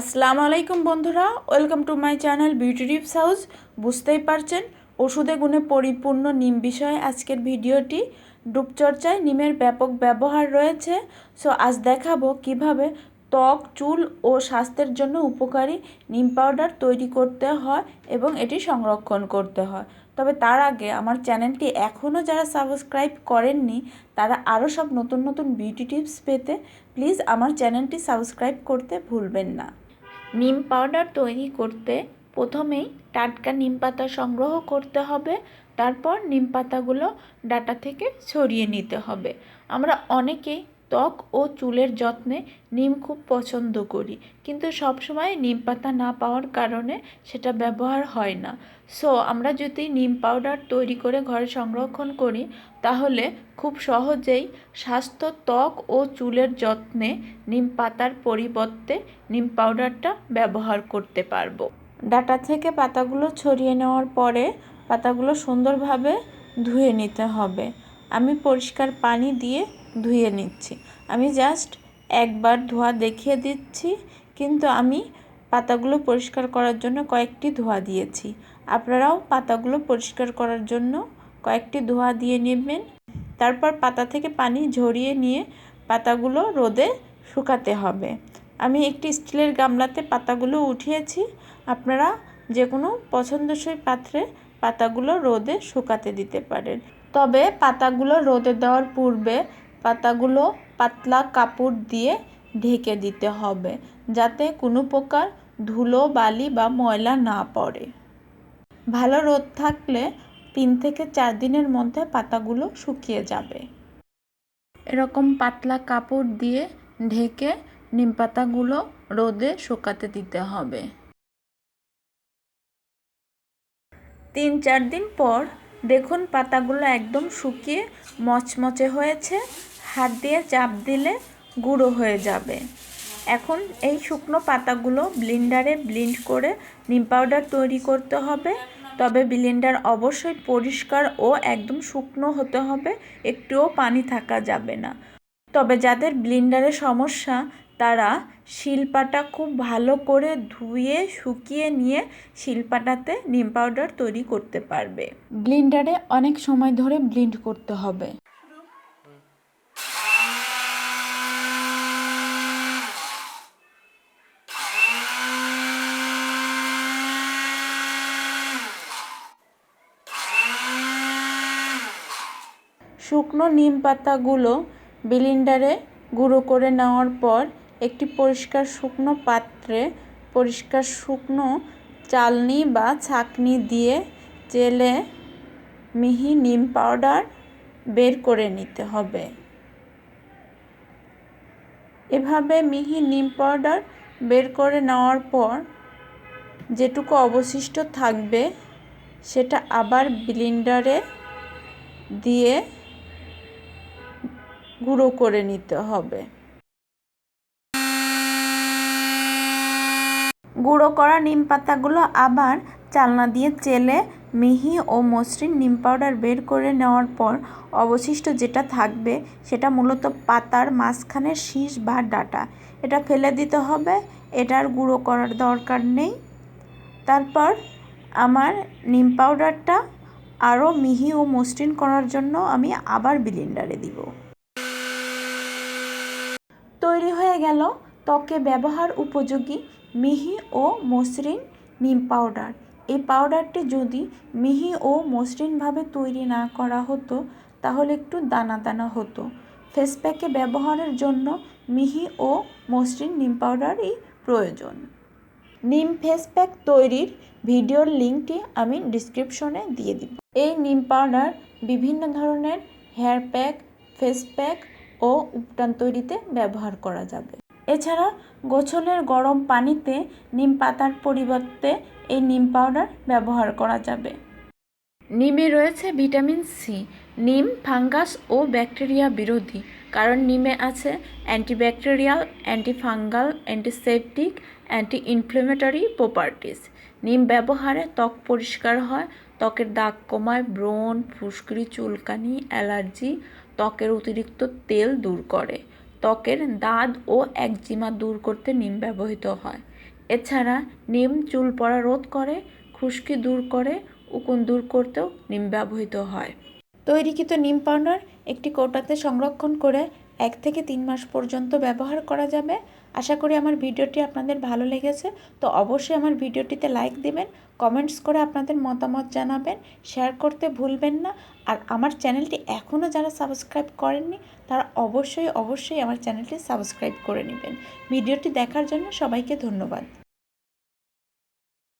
আসসালামু আলাইকুম বন্ধুরা, welcome to my channel beauty tips house. বুঝতেই পারছেন, ওষুধে গুণে পরিপূর্ণ নিম বিষয়ে আজকের ভিডিওটি। রূপচর্চায় নিমের ব্যাপক ব্যবহার রয়েছে। সো, আজ দেখাবো কীভাবে ত্বক, চুল ও স্বাস্থ্যের জন্য উপকারী নিম পাউডার তৈরি করতে হয় এবং এটি সংরক্ষণ করতে হয়। তবে তার আগে আমার চ্যানেলটি এখনও যারা সাবস্ক্রাইব করেননি, তারা আরও সব নতুন নতুন বিউটি টিপস পেতে প্লিজ আমার চ্যানেলটি সাবস্ক্রাইব করতে ভুলবেন না। নিম পাউডার তৈরি করতে প্রথমেই টাটকা নিম পাতা সংগ্রহ করতে হবে। তারপর নিম পাতাগুলো ডাটা থেকে ছড়িয়ে নিতে হবে। আমরা অনেকেই ত্বক ও চুলের যত্নে নিম খুব পছন্দ করি। কিন্তু সবসময় নিম পাতা না পাওয়ার কারণে সেটা ব্যবহার হয় না। সো আমরা যদি নিম পাউডার তৈরি করে ঘরে সংরক্ষণ করি, তাহলে খুব সহজেই স্বাস্থ্য, ত্বক ও চুলের যত্নে নিম পাতার পরিবর্তে নিম পাউডারটা ব্যবহার করতে পারব। ডাটা থেকে পাতাগুলো ছড়িয়ে নেওয়ার পরে পাতাগুলো সুন্দরভাবে ধুয়ে নিতে হবে। আমি পরিষ্কার পানি দিয়ে ধুয়ে নিচ্ছি। আমি জাস্ট একবার ধোয়া দেখিয়ে দিচ্ছি, কিন্তু আমি পাতাগুলো পরিষ্কার করার জন্য কয়েকটি ধোয়া দিয়েছি। আপনারাও পাতাগুলো পরিষ্কার করার জন্য কয়েকটি ধোয়া দিয়ে নেবেন। তারপর পাতা থেকে পানি ঝরিয়ে নিয়ে পাতাগুলো রোদে শুকাতে হবে। আমি একটি স্টিলের গামলাতে পাতাগুলো উঠিয়েছি। আপনারা যে কোনো পছন্দসই পাত্রে পাতাগুলো রোদে শুকাতে দিতে পারেন। তবে পাতাগুলো রোদে দেওয়ার পূর্বে পাতাগুলো পাতলা কাপড় দিয়ে ঢেকে দিতে হবে, যাতে কোনো প্রকার ধুলো, বালি বা ময়লা না পড়ে। ভালো রোদ থাকলে তিন থেকে চার দিনের মধ্যে পাতাগুলো শুকিয়ে যাবে। এরকম পাতলা কাপড় দিয়ে ঢেকে নিম পাতাগুলো রোদে শুকাতে দিতে হবে। তিন চার দিন পর দেখুন পাতাগুলো একদম শুকিয়ে মচমচে হয়েছে। হাত দিয়ে চাপ দিলে গুঁড়ো হয়ে যাবে। এখন এই শুকনো পাতাগুলো ব্লিন্ডারে ব্লিন্ড করে নিম পাউডার তৈরি করতে হবে। তবে ব্লিন্ডার অবশ্যই পরিষ্কার ও একদম শুকনো হতে হবে, একটুও পানি থাকা যাবে না। তবে যাদের ব্লিন্ডারে সমস্যা, তারা শিলপাটা খুব ভালো করে ধুয়ে, শুকিয়ে নিয়ে শিলপাটাতে নিম পাউডার তৈরি করতে পারবে। ব্লিন্ডারে অনেক সময় ধরে ব্লিন্ড করতে হবে। শুকনো নিম পাতাগুলো ব্লিন্ডারে গুঁড়ো করে নেওয়ার পর একটি পরিষ্কার শুকনো পাত্রে পরিষ্কার শুকনো চালনি বা ছাকনি দিয়ে চেলে মিহি নিম পাউডার বের করে নিতে হবে। এভাবে মিহি নিম পাউডার বের করে নেওয়ার পর যেটুকু অবশিষ্ট থাকবে সেটা আবার ব্লিন্ডারে দিয়ে গুঁড়ো করে নিতে হবে। গুঁড়ো করা নিম পাতাগুলো আবার চালনা দিয়ে চেলে মিহি ও মসৃণ নিম পাউডার বের করে নেওয়ার পর অবশিষ্ট যেটা থাকবে সেটা মূলত পাতার মাঝখানের শীষ বা ডাটা। এটা ফেলে দিতে হবে, এটার গুঁড়ো করার দরকার নেই। তারপর আমার নিম পাউডারটা আরও মিহি ও মসৃণ করার জন্য আমি আবার বিলিন্ডারে দিব। তৈরি হয়ে গেল ত্বকে ব্যবহার উপযোগী মিহি ও মসৃণ নিম পাউডার। এই পাউডারটি যদি মিহি ও মসৃণভাবে তৈরি না করা হতো, তাহলে একটু দানা দানা হতো। ফেস প্যাকে ব্যবহারের জন্য মিহি ও মসৃণ নিম পাউডারই প্রয়োজন। নিম ফেস প্যাক তৈরির ভিডিওর লিঙ্কটি আমি ডিসক্রিপশনে দিয়ে দিব। এই নিম পাউডার বিভিন্ন ধরনের হেয়ার প্যাক, ফেস প্যাক ও উপটান তৈরিতে ব্যবহার করা যাবে। এছাড়া গোছলের গরম পানিতে নিম পাতার পরিবর্তে এই নিম পাউডার ব্যবহার করা যাবে। নিমে রয়েছে ভিটামিন সি, নিম, ফাঙ্গাস ও ব্যাকটেরিয়া বিরোধী, কারণ নিমে আছে antibacterial, antifungal, antiseptic anti inflammatory properties. নিম ব্যবহারে ত্বক পরিষ্কার হয় ত্বকের দাগ কমায়, ব্রণ, ফুসকুড়ি, চুলকানি, অ্যালার্জি, ত্বকের অতিরিক্ত তেল দূর করে। ত্বকের দাঁত ও একজিমা দূর করতে নিম ব্যবহৃত হয়। এছাড়া নিম চুল পড়া রোধ করে, খুশকি দূর করে, উকুন দূর করতেও নিম ব্যবহৃত হয়। তৈরিকৃত নিম পাউডার একটি কৌটাতে সংরক্ষণ করে এক থেকে তিন মাস পর্যন্ত ব্যবহার করা যাবে। আশা করি আমার ভিডিওটি আপনাদের ভালো লেগেছে। তো অবশ্যই আমার ভিডিওটিতে লাইক দেবেন কমেন্টস করে আপনাদের মতামত জানাবেন শেয়ার করতে ভুলবেন না। আর আমার চ্যানেলটি এখনও যারা সাবস্ক্রাইব করেননি, তারা অবশ্যই অবশ্যই আমার চ্যানেলটি সাবস্ক্রাইব করে নেবেন। ভিডিওটি দেখার জন্য সবাইকে ধন্যবাদ।